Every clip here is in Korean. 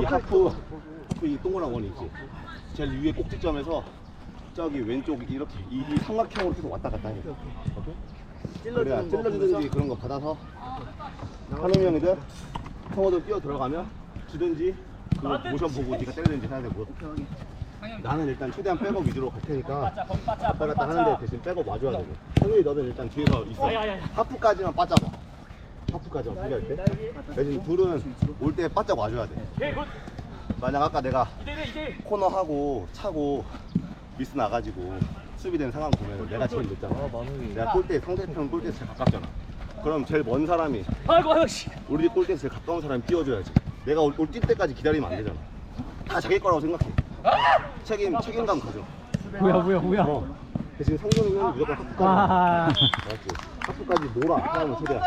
이 하프 이 동그란 원이 있지. 제일 위에 꼭지점에서 저기 왼쪽 이렇게 이, 이 삼각형으로 계속 왔다 갔다 해. 그래야 찔러주든지 그런 거 받아서 한웅 형이든 성호도 뛰어 들어가면 주든지 그 모션 보고 네가 때리든지 해야 되고. 나는 일단 최대한 백업 위주로 갈 테니까 왔다 갔다 하는데 대신 백업 와줘야 되고. 성윤이 너는 일단 뒤에서 있어. 하프까지만 빠져봐 하프까지만 수비할 때? 대신 둘은 올 때 바짝 와줘야 돼. 만약 아까 내가 코너 하고 차고 미스 나가지고 수비된 상황 보면 내가 제일 늦잖아. 내가 골대 상대편 골대 제일 가깝잖아. 그럼 제일 먼 사람이 아이고 아이고 씨. 우리 골대 제일 가까운 사람이 뛰어줘야지. 내가 올 뛸 때까지 기다리면 안 되잖아. 다 자기 거라고 생각해. 책임 책임감 가져. 뭐야 뭐야 뭐야? 어. 대신 성경이는 무조건 하프까지. 아? 하프까지 놀아. 사람은 최대한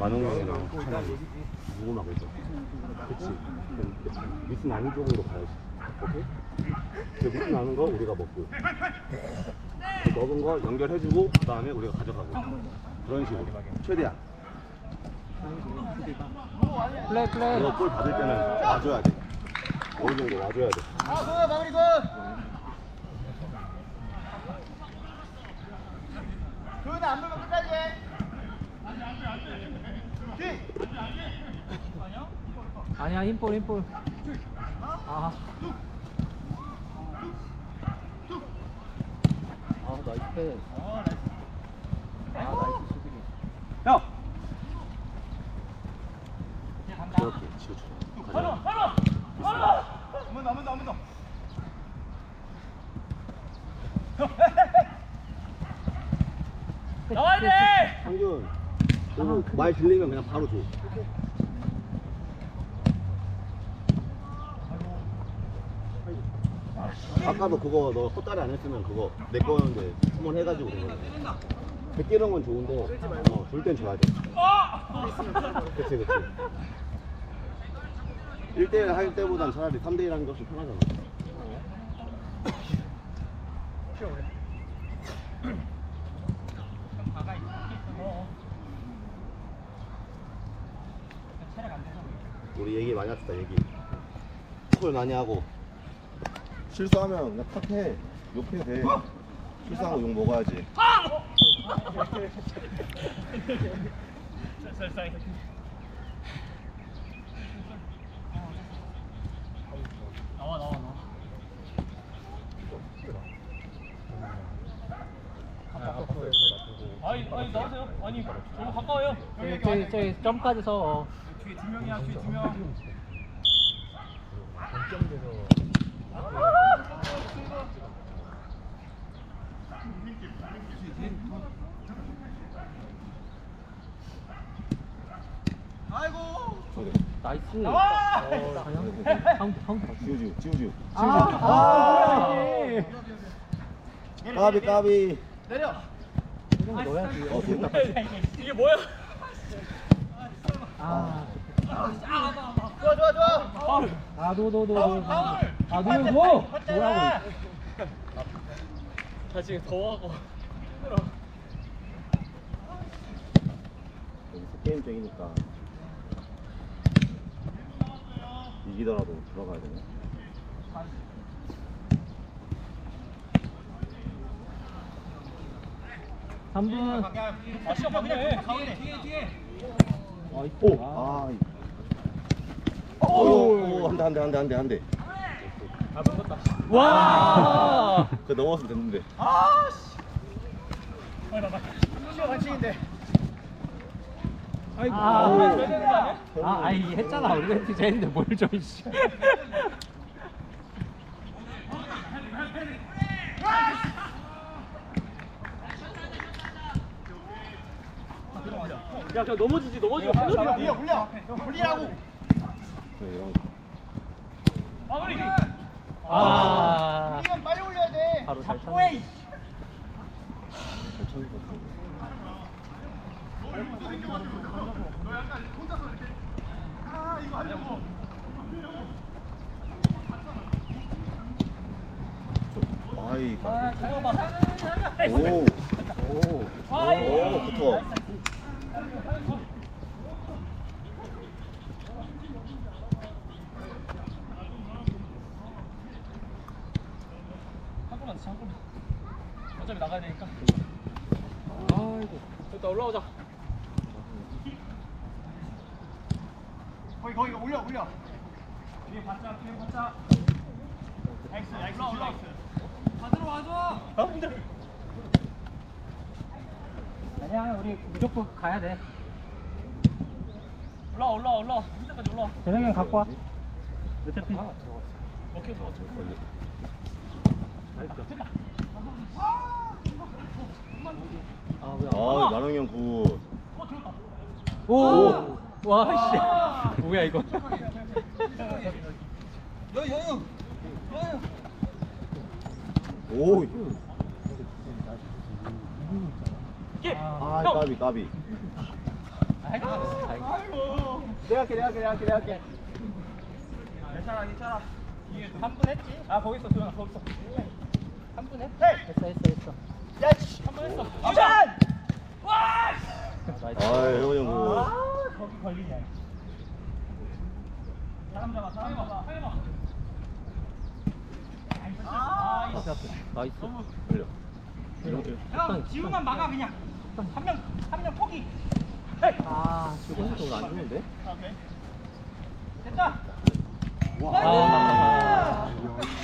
만원 형이랑 찬양이 누구 나고 있어 그치 미스 나는 쪽으로 가야지. 오케이? 그 미스 나는 거 우리가 먹고. 그 먹은 거 연결해주고 그 다음에 우리가 가져가고. 그런 식으로. 최대한. 플레이 플레이. 이거 골 받을 때는 와줘야 돼. 어느 정도 와줘야 돼. 아 니야 힘볼 힘볼. 아. 아, 나이스 패스. 아, 나이스 수비기. 가자 나와야 돼. 상균 그리고 말 들리면 그냥 바로 줘. 아까도 그거 너 헛다리 안 했으면 그거 내 거였는데 한번 해가지고 된 거야 베끼는 건 좋은데 어, 줄땐 줘야 돼. 그치 그치. 1대1 할 때보단 차라리 3대1 하는 것이 편하잖아 우리 얘기 많이 했다 얘기 콜 많이 하고 실수하면 그냥 탁해 욕해도 돼 실수한 거욕 먹어야지 나와 나와 나와. 아니 아니 나오세요. 아니 너무 가까워요. 저기 저기 저기 점까지 서. 뒤에 두 명이야 뒤에 두 명. 저기 나이스. 나와! 어. 방 방. 지우지우 지우지우 아, 아, 뭐야, 이게. 까비 까비 넣어야지. 어 됐다 이게 뭐야? 아, 좋아 좋아 좋아. 아, 노, 노, 노, 노. 아, 노, 노. 뭐라고? 나 지금 더워하고. 여기서 게임 쟁이니까 이기더라도 들어가야 되네 3분. 아 시간. 가운데 뒤에 뒤에. 어, 오! 아, 아 오! 한대 한대 한대 한대 한대 아. 와! 그 넘었으면 됐는데 시간 반칙인데. 아이고. 아, 아, 줘야 되는 거 아니야? 아, 아이 했잖아. 우리가 했지 했는데 뭘 좀. 씨. 야 그냥 넘어지지 흘려 흘려. 흘리라고. 네, 이런 거 마무리. 아. 이건 빨리 올려야 돼. 바로 잘 잡고 해. 아이 아. 오! 오. 오, 붙어. 어차피 나가야 되니까. 아이고. 됐다 올라오자. 거기 거기 올려 올려. 뒤에 받자 뒤에 받자. 나이스 나이스 올라 올라. 받으러 와줘. 가운데. 아니야, 우리 무조건 가야 돼. 올라 올라 올라. 밑에까지 올라. 재명이 형 갖고 와. 어차피. 오케이 좋아. 아, 뭐야. 아 만홍이 형 굿. 오! 와, 씨. 뭐야, 이거. 오. 게. 아 형. 까비 까비. 아이고. 내가 할게 내가 할게 내가 할게 내가 할게. 괜찮아 괜찮아. 이게 3분 했지? 아 거기 있어 도현아 거기 있어. 3분 했? 했어, 했어, 했어. 야씨 3분 했어. 유찬. 와. 나이스. 아 형이 형 굿. 아 거기 걸리냐. 사람 잡아 사람 잡아. 아. 나이스. 흘려. 이렇게. 형 지훈만 막아 그냥. 한명한명 포기. 아, 저거 오늘 안 좋은데? 오케이. 됐다. 와. 아.